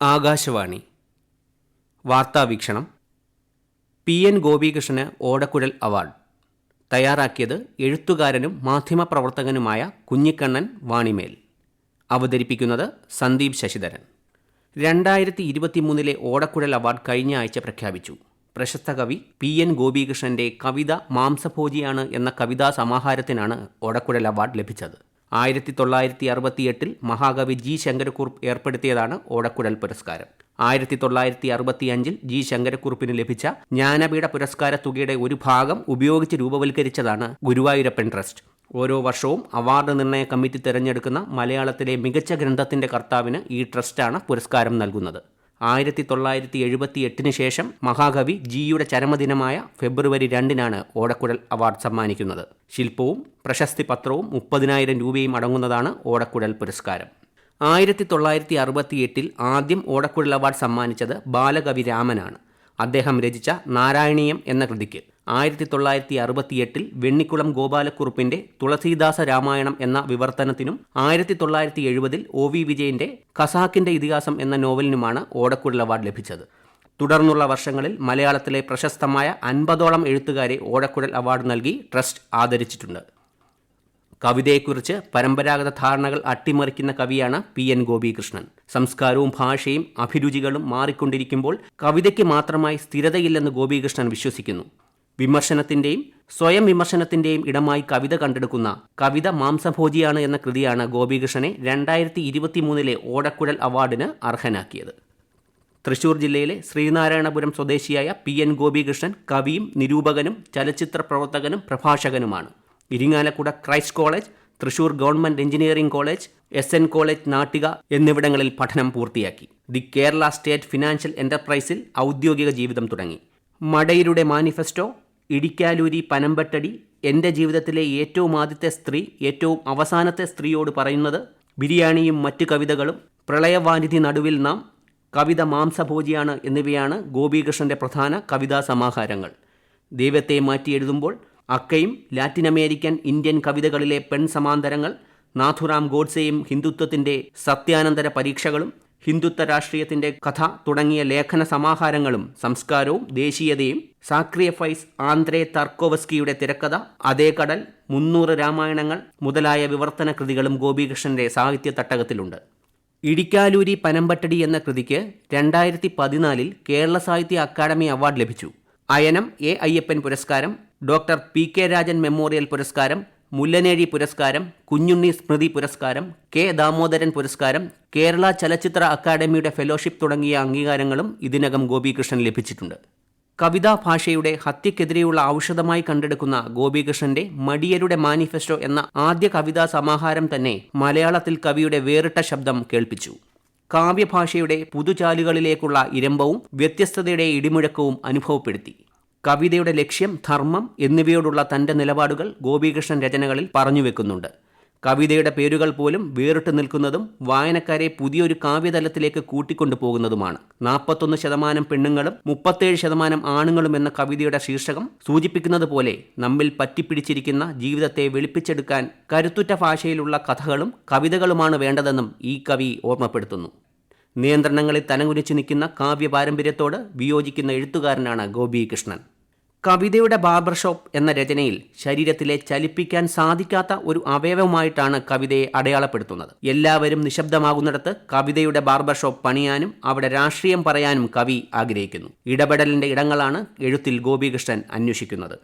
ആകാശവാണി. വാർത്താവീക്ഷണം P N ഗോപികൃഷ്ണന് ഓടക്കുഴൽ award. തയ്യാറാക്കിയത് എഴുത്തുകാരനും മാധ്യമപ്രവർത്തകനുമായ കുഞ്ഞിക്കണ്ണൻ വാണിമേൽ. അവതരിപ്പിക്കുന്നത് സന്ദീപ് ശശിധരൻ. രണ്ടായിരത്തി ഇരുപത്തിമൂന്നിലെ ഓടക്കുഴൽ അവാർഡ് കഴിഞ്ഞ ആഴ്ച പ്രഖ്യാപിച്ചു. പ്രശസ്ത കവി പി എൻ ഗോപികൃഷ്ണന്റെ കവിത മാംസഭോജിയാണ് എന്ന കവിതാ സമാഹാരത്തിനാണ് ഓടക്കുഴൽ അവാർഡ് ലഭിച്ചത്. ആയിരത്തി തൊള്ളായിരത്തി അറുപത്തിയെട്ടിൽ മഹാകവി ജി ശങ്കരക്കുറുപ്പ് ഏർപ്പെടുത്തിയതാണ് ഓടക്കുഴൽ പുരസ്കാരം. ആയിരത്തി തൊള്ളായിരത്തി അറുപത്തിയഞ്ചിൽ ജി ശങ്കരക്കുറുപ്പിന് ലഭിച്ച ജ്ഞാനപീഠ പുരസ്കാര തുകയുടെ ഒരു ഭാഗം ഉപയോഗിച്ച് രൂപവൽക്കരിച്ചതാണ് ഗുരുവായൂരപ്പൻ ട്രസ്റ്റ്. ഓരോ വർഷവും അവാർഡ് നിർണയ കമ്മിറ്റി തിരഞ്ഞെടുക്കുന്ന മലയാളത്തിലെ മികച്ച ഗ്രന്ഥത്തിന്റെ കർത്താവിന് ഈ ട്രസ്റ്റാണ് പുരസ്കാരം നൽകുന്നത്. ആയിരത്തി തൊള്ളായിരത്തി എഴുപത്തി എട്ടിന് ശേഷം മഹാകവി ജിയുടെ ചരമദിനമായ ഫെബ്രുവരി രണ്ടിനാണ് ഓടക്കുഴൽ അവാർഡ് സമ്മാനിക്കുന്നത്. ശില്പവും പ്രശസ്തി പത്രവും മുപ്പതിനായിരം രൂപയും അടങ്ങുന്നതാണ് ഓടക്കുഴൽ പുരസ്കാരം. ആയിരത്തി തൊള്ളായിരത്തി അറുപത്തി എട്ടിൽ ആദ്യം ഓടക്കുഴൽ അവാർഡ് സമ്മാനിച്ചത് ബാലകവി രാമനാണ്. അദ്ദേഹം രചിച്ച നാരായണീയം എന്ന കൃതിക്ക്. ആയിരത്തി തൊള്ളായിരത്തി അറുപത്തിയെട്ടിൽ വെണ്ണിക്കുളം ഗോപാലക്കുറുപ്പിന്റെ തുളസീദാസ രാമായണം എന്ന വിവർത്തനത്തിനും ആയിരത്തി തൊള്ളായിരത്തി എഴുപതിൽ ഒ വി വിജയന്റെ ഖസാക്കിന്റെ ഇതിഹാസം എന്ന നോവലിനുമാണ് ഓടക്കുഴൽ അവാർഡ് ലഭിച്ചത്. തുടർന്നുള്ള വർഷങ്ങളിൽ മലയാളത്തിലെ പ്രശസ്തമായ അൻപതോളം എഴുത്തുകാരെ ഓടക്കുഴൽ അവാർഡ് നൽകി ട്രസ്റ്റ് ആദരിച്ചിട്ടുണ്ട്. കവിതയെക്കുറിച്ച് പരമ്പരാഗത ധാരണകൾ അട്ടിമറിക്കുന്ന കവിയാണ് പി എൻ ഗോപികൃഷ്ണൻ. സംസ്കാരവും ഭാഷയും അഭിരുചികളും മാറിക്കൊണ്ടിരിക്കുമ്പോൾ കവിതയ്ക്ക് മാത്രമായി സ്ഥിരതയില്ലെന്ന് ഗോപികൃഷ്ണൻ വിശ്വസിക്കുന്നു. വിമർശനത്തിന്റെയും സ്വയം വിമർശനത്തിന്റെയും ഇടമായി കവിത കണ്ടെടുക്കുന്ന കവിത മാംസഭോജിയാണ് എന്ന കൃതിയാണ് ഗോപികൃഷ്ണനെ രണ്ടായിരത്തി ഇരുപത്തിമൂന്നിലെ ഓടക്കുഴൽ അവാർഡിന് അർഹനാക്കിയത്. തൃശൂർ ജില്ലയിലെ ശ്രീനാരായണപുരം സ്വദേശിയായ പി എൻ ഗോപികൃഷ്ണൻ കവിയും നിരൂപകനും ചലച്ചിത്ര പ്രവർത്തകനും പ്രഭാഷകനുമാണ്. Irinjalakuda Christ college Thrissur government engineering college S N college Nattika എന്നിവിടങ്ങളിൽ പഠനം പൂർത്തിയാക്കി. ദി കേരള സ്റ്റേറ്റ് ഫിനാൻഷ്യൽ എന്റർപ്രൈസിൽ ഔദ്യോഗിക ജീവിതം തുടങ്ങി. മടയിലൂടെ മാനിഫെസ്റ്റോ ഇടിക്കാലൂരി പനമ്പട്ടടി എന്റെ ജീവിതത്തിലെ ഏറ്റവും ആദ്യത്തെ സ്ത്രീ ഏറ്റവും അവസാനത്തെ സ്ത്രീയോട് പറയുന്നത് ബിരിയാണിയും മറ്റു കവിതകളും പ്രളയവാനിധി നടുവിൽ നാം കവിത മാംസഭോജിയാണ് എന്നിവയാണ് ഗോപികൃഷ്ണന്റെ പ്രധാന കവിതാ സമാഹാരങ്ങൾ. ദൈവത്തെ മാറ്റി എഴുതുമ്പോൾ അക്കയും ലാറ്റിൻ അമേരിക്കൻ ഇന്ത്യൻ കവിതകളിലെ പെൺ സമാന്തരങ്ങൾ നാഥുറാം ഗോഡ്സെയും ഹിന്ദുത്വത്തിന്റെ സത്യാനന്തര പരീക്ഷകളും ഹിന്ദുത്വ രാഷ്ട്രീയത്തിന്റെ കഥ തുടങ്ങിയ ലേഖന സമാഹാരങ്ങളും സംസ്കാരവും ദേശീയതയും സാക്രിയഫൈസ് ആന്ത്രേ തർക്കോവസ്കിയുടെ തിരക്കഥ അതേ കടൽ മുന്നൂറ് രാമായണങ്ങൾ മുതലായ വിവർത്തന കൃതികളും ഗോപികൃഷ്ണന്റെ സാഹിത്യ തട്ടകത്തിലുണ്ട് ഇടിക്കാലൂരി പനമ്പട്ടടി എന്ന കൃതിക്ക് രണ്ടായിരത്തി പതിനാലിൽ കേരള സാഹിത്യ അക്കാദമി അവാർഡ് ലഭിച്ചു. അയനം എ അയ്യപ്പൻ പുരസ്കാരം doctor P K Rajan memorial പുരസ്കാരം മുല്ലനേഴി പുരസ്കാരം കുഞ്ഞുണ്ണി സ്മൃതി പുരസ്കാരം കെ ദാമോദരൻ പുരസ്കാരം കേരള ചലച്ചിത്ര അക്കാദമിയുടെ ഫെലോഷിപ്പ് തുടങ്ങിയ അംഗീകാരങ്ങളും ഇതിനകം ഗോപികൃഷ്ണൻ ലഭിച്ചിട്ടുണ്ട്. കവിതാ ഭാഷയുടെ ഹത്യക്കെതിരെയുള്ള ഔഷധമായി കണ്ടെടുക്കുന്ന ഗോപികൃഷ്ണന്റെ മടിയരുടെ മാനിഫെസ്റ്റോ എന്ന ആദ്യ കവിതാ സമാഹാരം തന്നെ മലയാളത്തിൽ കവിയുടെ വേറിട്ട ശബ്ദം കേൾപ്പിച്ചു. കാവ്യഭാഷയുടെ പുതുചാലുകളിലേക്കുള്ള ഇരമ്പവും വ്യത്യസ്തതയുടെ ഇടിമുഴക്കവും അനുഭവപ്പെടുത്തി. കവിതയുടെ ലക്ഷ്യം ധർമ്മം എന്നിവയോടുള്ള തന്റെ നിലപാടുകൾ ഗോപികൃഷ്ണൻ രചനകളിൽ പറഞ്ഞു വെക്കുന്നുണ്ട്. കവിതയുടെ പേരുകൾ പോലും വേറിട്ട് നിൽക്കുന്നതും വായനക്കാരെ പുതിയൊരു കാവ്യതലത്തിലേക്ക് കൂട്ടിക്കൊണ്ടു പോകുന്നതുമാണ്. നാൽപ്പത്തൊന്ന് ശതമാനം പെണ്ണുങ്ങളും മുപ്പത്തേഴ് ശതമാനം ആണുങ്ങളും എന്ന കവിതയുടെ ശീർഷകം സൂചിപ്പിക്കുന്നത് പോലെ നമ്മിൽ പറ്റിപ്പിടിച്ചിരിക്കുന്ന ജീവിതത്തെ വെളുപ്പിച്ചെടുക്കാൻ കരുത്തുറ്റ ഭാഷയിലുള്ള കഥകളും കവിതകളുമാണ് വേണ്ടതെന്നും ഈ കവി ഓർമ്മപ്പെടുത്തുന്നു. നിയന്ത്രണങ്ങളിൽ തനകുനിച്ചു നിൽക്കുന്ന കാവ്യ പാരമ്പര്യത്തോട് വിയോജിക്കുന്ന എഴുത്തുകാരനാണ് ഗോപികൃഷ്ണൻ കവിതയുടെ ബാർബർ ഷോപ്പ് എന്ന രചനയിൽ ശരീരത്തിലെ ചലിപ്പിക്കാൻ സാധിക്കാത്ത ഒരു അവയവമായിട്ടാണ് കവിതയെ അടയാളപ്പെടുത്തുന്നത്. എല്ലാവരും നിശബ്ദമാകുന്നിടത്ത് കവിതയുടെ ബാർബർ ഷോപ്പ് പണിയാനും അവിടെ രാഷ്ട്രീയം പറയാനും കവി ആഗ്രഹിക്കുന്നു. ഇടപെടലിന്റെ ഇടങ്ങളാണ് എഴുത്തിൽ ഗോപികൃഷ്ണൻ അന്വേഷിക്കുന്നത്.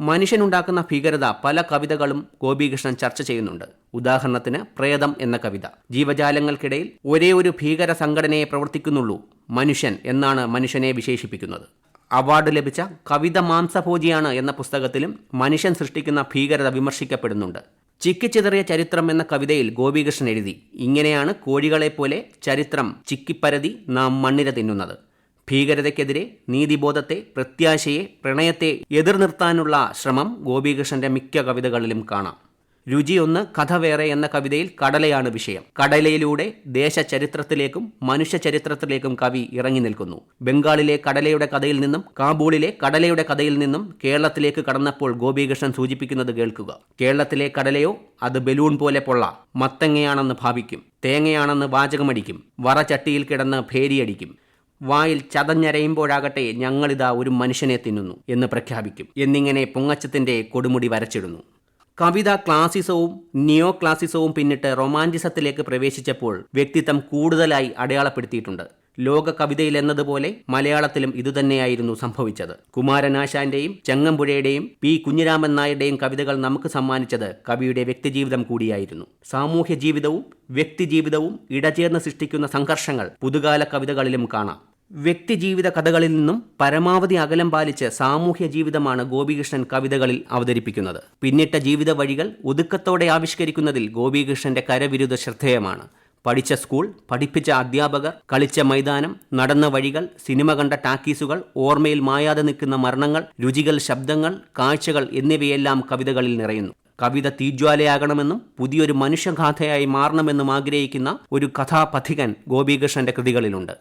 മനുഷ്യനുണ്ടാക്കുന്ന ഭീകരത പല കവിതകളും ഗോപികൃഷ്ണൻ ചർച്ച ചെയ്യുന്നുണ്ട്. ഉദാഹരണത്തിന് പ്രേതം എന്ന കവിത. ജീവജാലങ്ങൾക്കിടയിൽ ഒരേ ഒരു ഭീകര സംഘടനയെ പ്രവർത്തിക്കുന്നുള്ളൂ മനുഷ്യൻ എന്നാണ് മനുഷ്യനെ വിശേഷിപ്പിക്കുന്നത്. അവാർഡ് ലഭിച്ച കവിത മാംസഭോജിയാണ് എന്ന പുസ്തകത്തിലും മനുഷ്യൻ സൃഷ്ടിക്കുന്ന ഭീകരത വിമർശിക്കപ്പെടുന്നുണ്ട്. ചിക്കിച്ചിതറിയ ചരിത്രം എന്ന കവിതയിൽ ഗോപികൃഷ്ണൻ എഴുതി ഇങ്ങനെയാണ് കോഴികളെപ്പോലെ ചരിത്രം ചിക്കിപ്പരതി നാം മണ്ണിര തിന്നുന്നത്. ഭീകരതയ്ക്കെതിരെ നീതിബോധത്തെ പ്രത്യാശയെ പ്രണയത്തെ എതിർനിർത്താനുള്ള ശ്രമം ഗോപികൃഷ്ണന്റെ മിക്ക കവിതകളിലും കാണാം. രുചിയൊന്ന് കഥ വേറെ എന്ന കവിതയിൽ കടലയാണ് വിഷയം. കടലയിലൂടെ ദേശചരിത്രത്തിലേക്കും മനുഷ്യ ചരിത്രത്തിലേക്കും കവി ഇറങ്ങി നിൽക്കുന്നു. ബംഗാളിലെ കടലയുടെ കഥയിൽ നിന്നും കാബൂളിലെ കടലയുടെ കഥയിൽ നിന്നും കേരളത്തിലേക്ക് കടന്നപ്പോൾ ഗോപികൃഷ്ണൻ സൂചിപ്പിക്കുന്നത് കേൾക്കുക. കേരളത്തിലെ കടലയോ അത് ബലൂൺ പോലെ പൊള്ള മത്തങ്ങയാണെന്ന് ഭാവിക്കും. തേങ്ങയാണെന്ന് വാചകമടിക്കും. വറചട്ടിയിൽ കിടന്ന് ഭേരിയടിക്കും. വായിൽ ചതഞ്ഞരയുമ്പോഴാകട്ടെ ഞങ്ങളിതാ ഒരു മനുഷ്യനെ തിന്നുന്നു എന്ന് പ്രഖ്യാപിക്കും. എന്നിങ്ങനെ പൊങ്ങച്ചത്തിന്റെ കൊടുമുടി വരച്ചിടുന്നു. കവിത ക്ലാസിസവും നിയോ ക്ലാസിസവും പിന്നിട്ട് റൊമാന്റിസത്തിലേക്ക് പ്രവേശിച്ചപ്പോൾ വ്യക്തിത്വം കൂടുതലായി അടയാളപ്പെടുത്തിയിട്ടുണ്ട്. ലോക കവിതയിൽ എന്നതുപോലെ മലയാളത്തിലും ഇതുതന്നെയായിരുന്നു സംഭവിച്ചത്. കുമാരനാശാന്റെയും ചെങ്ങമ്പുഴയുടെയും പി കുഞ്ഞിരാമൻ നായരുടെയും കവിതകൾ നമുക്ക് സമ്മാനിച്ചത് കവിയുടെ വ്യക്തിജീവിതം കൂടിയായിരുന്നു. സാമൂഹ്യ ജീവിതവും വ്യക്തിജീവിതവും ഇടചേർന്ന് സൃഷ്ടിക്കുന്ന സംഘർഷങ്ങൾ പുതുകാല കവിതകളിലും കാണാം. വ്യക്തിജീവിത കഥകളിൽ നിന്നും പരമാവധി അകലം പാലിച്ച് സാമൂഹ്യ ജീവിതമാണ് ഗോപികൃഷ്ണൻ കവിതകളിൽ അവതരിപ്പിക്കുന്നത്. പിന്നിട്ട ജീവിത വഴികൾ ഒതുക്കത്തോടെ ആവിഷ്കരിക്കുന്നതിൽ ഗോപികൃഷ്ണന്റെ കരവിരുദ്ധ ശ്രദ്ധേയമാണ്. പഠിച്ച സ്കൂൾ പഠിപ്പിച്ച അധ്യാപകർ കളിച്ച മൈതാനം നടന്ന വഴികൾ സിനിമ കണ്ട ടാക്കീസുകൾ ഓർമ്മയിൽ മായാതെ നിൽക്കുന്ന മരണങ്ങൾ രുചികൾ ശബ്ദങ്ങൾ കാഴ്ചകൾ എന്നിവയെല്ലാം കവിതകളിൽ നിറയുന്നു. കവിത തീജ്വാലയാകണമെന്നും പുതിയൊരു മനുഷ്യഗാഥയായി മാറണമെന്നും ആഗ്രഹിക്കുന്ന ഒരു കഥാപഥികൻ ഗോപികൃഷ്ണന്റെ കൃതികളിലുണ്ട്.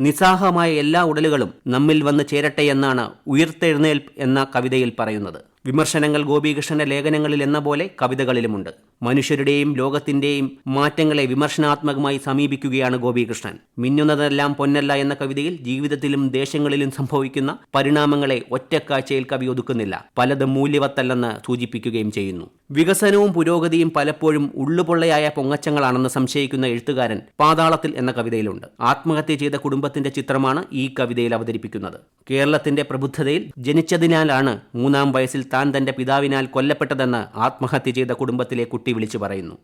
നിസ്സാഹമായ എല്ലാ ഉടലുകളും നമ്മിൽ വന്ന് ചേരട്ടെ എന്നാണ് ഉയർത്തെഴുന്നേൽപ്പ് എന്ന കവിതയിൽ പറയുന്നത്. വിമർശനങ്ങൾ ഗോപികൃഷ്ണന്റെ ലേഖനങ്ങളിൽ എന്ന പോലെ കവിതകളിലുമുണ്ട്. മനുഷ്യരുടെയും ലോകത്തിന്റെയും മാറ്റങ്ങളെ വിമർശനാത്മകമായി സമീപിക്കുകയാണ് ഗോപികൃഷ്ണൻ. മിന്നുന്നതെല്ലാം പൊന്നല്ല എന്ന കവിതയിൽ ജീവിതത്തിലും ദേശങ്ങളിലും സംഭവിക്കുന്ന പരിണാമങ്ങളെ ഒറ്റക്കാഴ്ചയിൽ കവി ഒതുക്കുന്നില്ല. പലതും മൂല്യവത്തല്ലെന്ന് സൂചിപ്പിക്കുകയും ചെയ്യുന്നു. വികസനവും പുരോഗതിയും പലപ്പോഴും ഉള്ളുപൊള്ളയായ പൊങ്ങച്ചങ്ങളാണെന്ന് സംശയിക്കുന്ന എഴുത്തുകാരൻ പാതാളത്തിൽ എന്ന കവിതയിലുണ്ട്. ആത്മഹത്യ ചെയ്ത കുടുംബത്തിന്റെ ചിത്രമാണ് ഈ കവിതയിൽ അവതരിപ്പിക്കുന്നത്. കേരളത്തിന്റെ പ്രബുദ്ധതയിൽ ജനിച്ചതിനാലാണ് മൂന്നാം വയസ്സിൽ താൻ തന്റെ പിതാവിനാൽ കൊല്ലപ്പെട്ടതെന്ന് ആത്മഹത്യ ചെയ്ത കുടുംബത്തിലെ കുട്ടി വിളിച്ചു പറയുന്നു.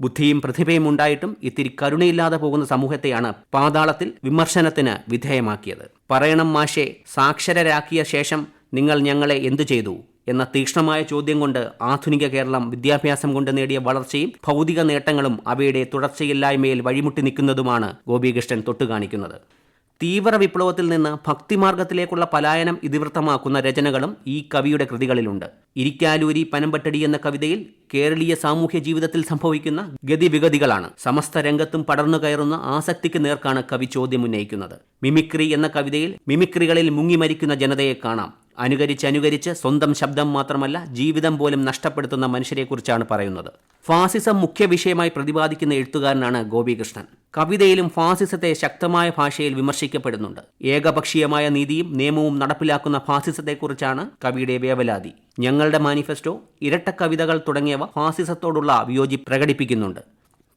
ബുദ്ധിയും പ്രതിഭയും ഉണ്ടായിട്ടും ഇത്തിരി കരുണയില്ലാതെ പോകുന്ന സമൂഹത്തെയാണ് പാതാളത്തിൽ വിമർശനത്തിന് വിധേയമാക്കിയത്. പറയണം മാഷെ സാക്ഷരരാക്കിയ ശേഷം നിങ്ങൾ ഞങ്ങളെ എന്തു ചെയ്തു? എന്ന തീക്ഷ്ണമായ ചോദ്യം കൊണ്ട് ആധുനിക കേരളം വിദ്യാഭ്യാസം കൊണ്ട് നേടിയ വളർച്ചയും ഭൗതിക നേട്ടങ്ങളും അവയുടെ തുടർച്ചയില്ലായ്മയിൽ വഴിമുട്ടി നിൽക്കുന്നതുമാണ് ഗോപികൃഷ്ണൻ തൊട്ടുകാണിക്കുന്നത്. തീവ്ര വിപ്ലവത്തിൽ നിന്ന് ഭക്തിമാർഗത്തിലേക്കുള്ള പലായനം ഇതിവൃത്തമാക്കുന്ന രചനകളും ഈ കവിയുടെ കൃതികളിലുണ്ട്. ഇരിക്കാലൂരി പനമ്പട്ടടി എന്ന കവിതയിൽ കേരളീയ സാമൂഹ്യ ജീവിതത്തിൽ സംഭവിക്കുന്ന ഗതിവിഗതികളാണ്. സമസ്ത രംഗത്തും പടർന്നു കയറുന്ന ആസക്തിക്ക് നേർക്കാണ് കവി ചോദ്യം ഉന്നയിക്കുന്നത്. മിമിക്രി എന്ന കവിതയിൽ മിമിക്രികളിൽ മുങ്ങിമരിക്കുന്ന ജനതയെ കാണാം. അനുകരിച്ച് അനുകരിച്ച് സ്വന്തം ശബ്ദം മാത്രമല്ല ജീവിതം പോലും നഷ്ടപ്പെടുത്തുന്ന മനുഷ്യരെക്കുറിച്ചാണ് പറയുന്നത്. ഫാസിസം മുഖ്യ വിഷയമായി പ്രതിപാദിക്കുന്ന എഴുത്തുകാരനാണ് ഗോപികൃഷ്ണൻ. കവിതയിലും ഫാസിസത്തെ ശക്തമായ ഭാഷയിൽ വിമർശിക്കപ്പെടുന്നുണ്ട്. ഏകപക്ഷീയമായ നീതിയും നിയമവും നടപ്പിലാക്കുന്ന ഫാസിസത്തെക്കുറിച്ചാണ് കവിയുടെ വേവലാതി. ഞങ്ങളുടെ മാനിഫെസ്റ്റോ ഇരട്ട കവിതകൾ തുടങ്ങിയവ ഫാസിസത്തോടുള്ള വിയോജി പ്രകടിപ്പിക്കുന്നുണ്ട്.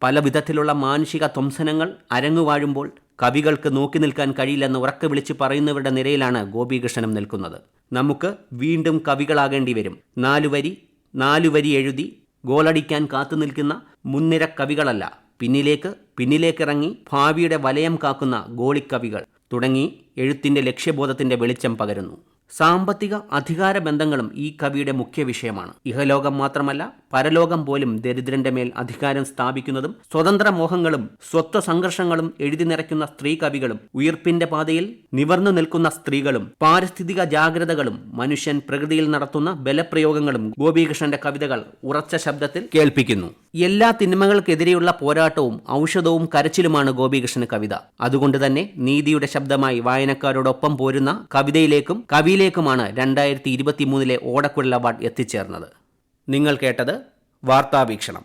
പല വിധത്തിലുള്ള മാനുഷിക ധ്വംസനങ്ങൾ അരങ്ങുവാഴുമ്പോൾ കവികൾക്ക് നോക്കി നിൽക്കാൻ കഴിയില്ലെന്ന് ഉറക്ക വിളിച്ച് പറയുന്നവരുടെ നിരയിലാണ് ഗോപികൃഷ്ണനും നിൽക്കുന്നത്. നമുക്ക് വീണ്ടും കവികളാകേണ്ടി വരും. നാലുവരി നാലുവരി എഴുതി ഗോളടിക്കാൻ കാത്തു നിൽക്കുന്ന മുൻനിര കവികളല്ല. പിന്നിലേക്ക് പിന്നിലേക്കിറങ്ങി ഭാവിയുടെ വലയം കാക്കുന്ന ഗോളിക്കവികൾ തുടങ്ങി എഴുത്തിന്റെ ലക്ഷ്യബോധത്തിന്റെ വെളിച്ചം പകരുന്നു. സാമ്പത്തിക അധികാര ബന്ധങ്ങളും ഈ കവിയുടെ മുഖ്യ വിഷയമാണ്. ഇഹലോകം മാത്രമല്ല പരലോകം പോലും ദരിദ്രന്റെ മേൽ അധികാരം സ്ഥാപിക്കുന്നതും സ്വതന്ത്ര മോഹങ്ങളും സ്വത്വ സംഘർഷങ്ങളും എഴുതി നിറയ്ക്കുന്ന സ്ത്രീ കവികളും ഉയർപ്പിന്റെ പാതയിൽ നിവർന്നു നിൽക്കുന്ന സ്ത്രീകളും പാരിസ്ഥിതിക ജാഗ്രതകളും മനുഷ്യൻ പ്രകൃതിയിൽ നടത്തുന്ന ബലപ്രയോഗങ്ങളും ഗോപികൃഷ്ണന്റെ കവിതകൾ ഉറച്ച ശബ്ദത്തിൽ കേൾപ്പിക്കുന്നു. എല്ലാ തിന്മകൾക്കെതിരെയുള്ള പോരാട്ടവും ഔഷധവും കരച്ചിലുമാണ് ഗോപികൃഷ്ണന് കവിത. അതുകൊണ്ട് തന്നെ നീതിയുടെ ശബ്ദമായി വായനക്കാരോടൊപ്പം പോരുന്ന കവിതയിലേക്കും കവിയിലേക്കുമാണ് രണ്ടായിരത്തി ഇരുപത്തിമൂന്നിലെ ഓടക്കുഴൽ അവാർഡ് എത്തിച്ചേർന്നത്. നിങ്ങൾ കേട്ടത് വാർത്താവീക്ഷണം.